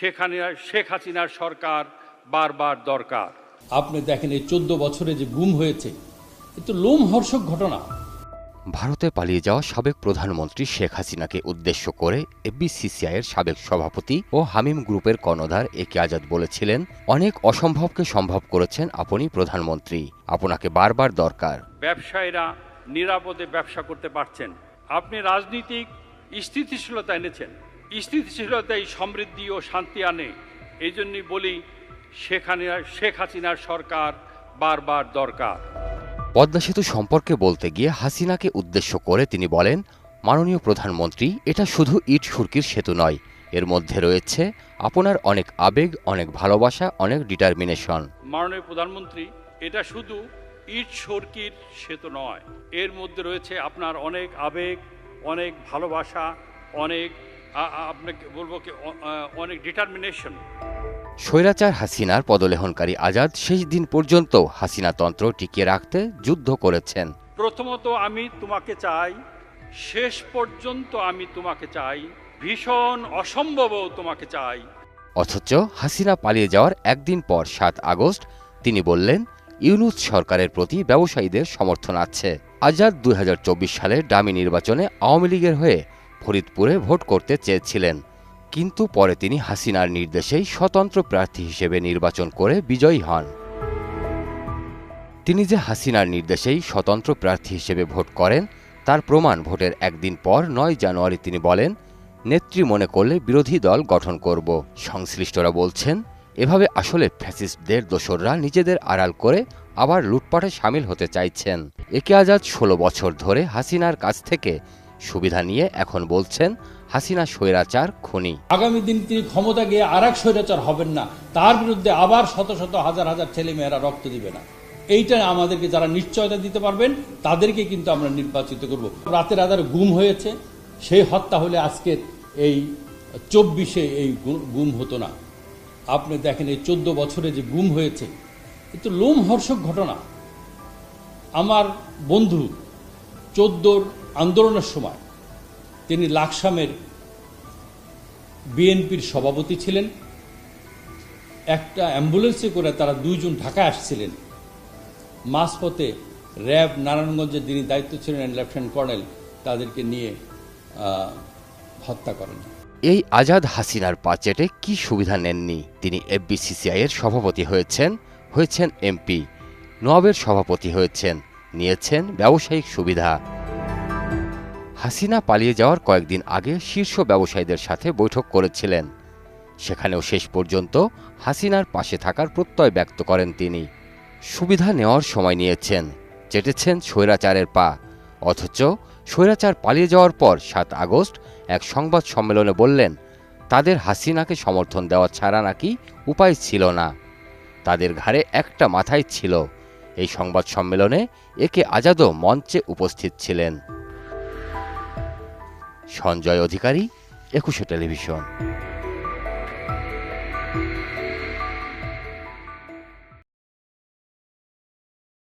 সেখানে শেখ হাসিনার সরকার বারবার দরকার। আপনি দেখেন এই চোদ্দ বছরে যে গুম হয়েছে এ তো লোমহর্ষক ঘটনা। ভারতে পালিয়ে যাওয়া সাবেক প্রধানমন্ত্রী শেখ হাসিনাকে উদ্দেশ্য করে এফবিসিসিআইয়ের সাবেক সভাপতি ও হামিম গ্রুপের কর্ণধার এ কে আজাদ বলেছিলেন অনেক অসম্ভবকে সম্ভব করেছেন আপনি প্রধানমন্ত্রী। আপনাকে বারবার দরকার। ব্যবসায়ীরা নিরাপদে ব্যবসা করতে পারছেন। আপনি রাজনীতিক স্থিতিশীলতা এনেছেন। স্থিতিশীলতাই সমৃদ্ধি ও শান্তি আনে। এই জন্যই বলি সেখানে শেখ হাসিনার সরকার বারবার দরকার। পদ্মা সেতু সম্পর্কে বলতে গিয়ে হাসিনাকে উদ্দেশ্য করে তিনি বলেন মাননীয় প্রধানমন্ত্রী এটা শুধু ইট সুরকির সেতু নয়। এর মধ্যে রয়েছে আপনার অনেক আবেগ অনেক ভালোবাসা অনেক ডিটারমিনেশন মাননীয় প্রধানমন্ত্রী এটা শুধু ইট সরকির সেতু নয়। এর মধ্যে রয়েছে আপনার অনেক আবেগ অনেক ভালোবাসা অনেক আপনাকে বলব কি অনেক ডিটারমিনেশন স্বৈরাচার হাসিনার পদলেহনকারী আজাদ শেষ দিন পর্যন্ত হাসিনা তন্ত্র টিকিয়ে রাখতে যুদ্ধ করেছেন। প্রথমত আমি তোমাকে চাই শেষ পর্যন্ত আমি তোমাকে চাই ভীষণ অসম্ভবও তোমাকে চাই। অথচ হাসিনা পালিয়ে যাওয়ার একদিন পর সাত আগস্ট তিনি বললেন ইউনুস সরকারের প্রতি ব্যবসায়ীদের সমর্থন আছে। আজাদ দুই সালের ডামি নির্বাচনে আওয়ামী লীগের হয়ে ফরিদপুরে ভোট করতে চেয়েছিলেন। কিন্তু পরে তিনি হাসিনার নির্দেশেই স্বতন্ত্র প্রার্থী হিসেবে নির্বাচন করে বিজয়ী হন। তিনি যে হাসিনার নির্দেশেই স্বতন্ত্র প্রার্থী হিসেবে ভোট করেন, তার প্রমাণ ভোটের একদিন পর নয় জানুয়ারি তিনি বলেন, নেত্রী মনে করলে বিরোধী দল গঠন করব। সংশ্লিষ্টরা বলছেন, এভাবে আসলে ফ্যাসিস্টদের দোসররা নিজেদের আড়াল করে আবার লুটপাটে সামিল হতে চাইছেন। একে আজাদ ষোলো বছর ধরে হাসিনার কাছ থেকে সুবিধা নিয়ে এখন বলছেন হাসিনা স্বৈরাচার খুনি। আগামী দিন তিনি ক্ষমতা গিয়ে আর এক স্বৈরাচার হবেন না। তার বিরুদ্ধে আবার শত শত হাজার হাজার ছেলে মেয়েরা রক্ত দিবে না। এইটা আমাদেরকে যারা নিশ্চয়তা দিতে পারবেন, তাদেরকে কিন্তু আমরা নির্বাচিত করব। রাতের আধার গুম হয়েছে। সেই হত্যা হলে আজকে এই চব্বিশে এই গুম হতো না। আপনি দেখেন এই চোদ্দ বছরে যে গুম হয়েছে, এ তো লোমহর্ষক ঘটনা। আমার বন্ধু চোদ্দোর আন্দোলনের সময় তিনি লাকসামের বিএনপির সভাপতি ছিলেন। একটা অ্যাম্বুলেন্সে করে তারা দুইজন ঢাকা আসছিলেন। মাঝপথে র্যাব নারায়ণগঞ্জের যিনি দায়িত্ব ছিলেন লেফটেন্যান্ট কর্নেল তাদেরকে নিয়ে হত্যা করেন। এই আজাদ হাসিনার পাচেটে কি সুবিধা নেননি? তিনি এফবিসিসিআই এর সভাপতি হয়েছেন হয়েছেন এমপি। নোয়াবের সভাপতি হয়েছেন, নিয়েছেন ব্যবসায়িক সুবিধা। হাসিনা পালিয়ে যাওয়ার কয়েকদিন আগে শীর্ষ ব্যবসায়ীদের সাথে বৈঠক করেছিলেন। সেখানেও শেষ পর্যন্ত হাসিনার পাশে থাকার প্রত্যয় ব্যক্ত করেন তিনি। সুবিধা নেওয়ার সময় নিয়েছেন, চেটেছেন স্বৈরাচারের পা। অথচ স্বৈরাচার পালিয়ে যাওয়ার পর সাত আগস্ট এক সংবাদ সম্মেলনে বললেন, তাদের হাসিনাকে সমর্থন দেওয়া ছাড়া নাকি উপায় ছিল না। তাদের ঘাড়ে একটা মাথায় ছিল। এই সংবাদ সম্মেলনে একে আজাদও মঞ্চে উপস্থিত ছিলেন। সঞ্জয় অধিকারী একুশে টেলিভিশন।